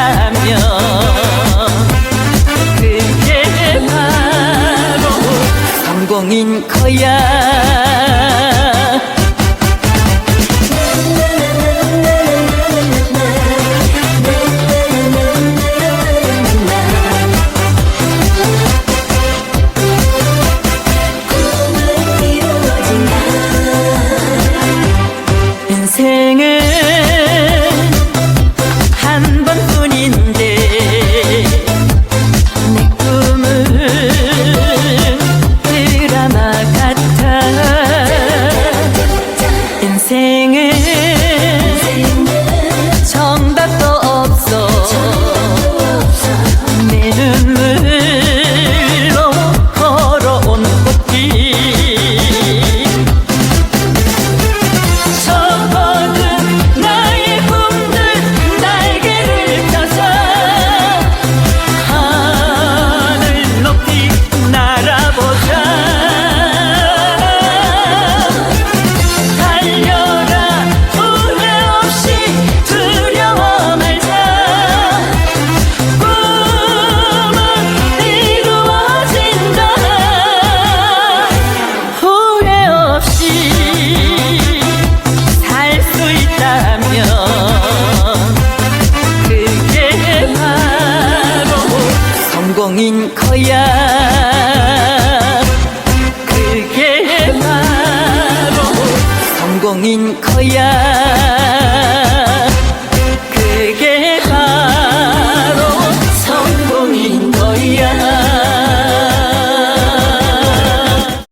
한다면 그게 바로 성공인 거야. 거야. 그게 바로 성공인 거야.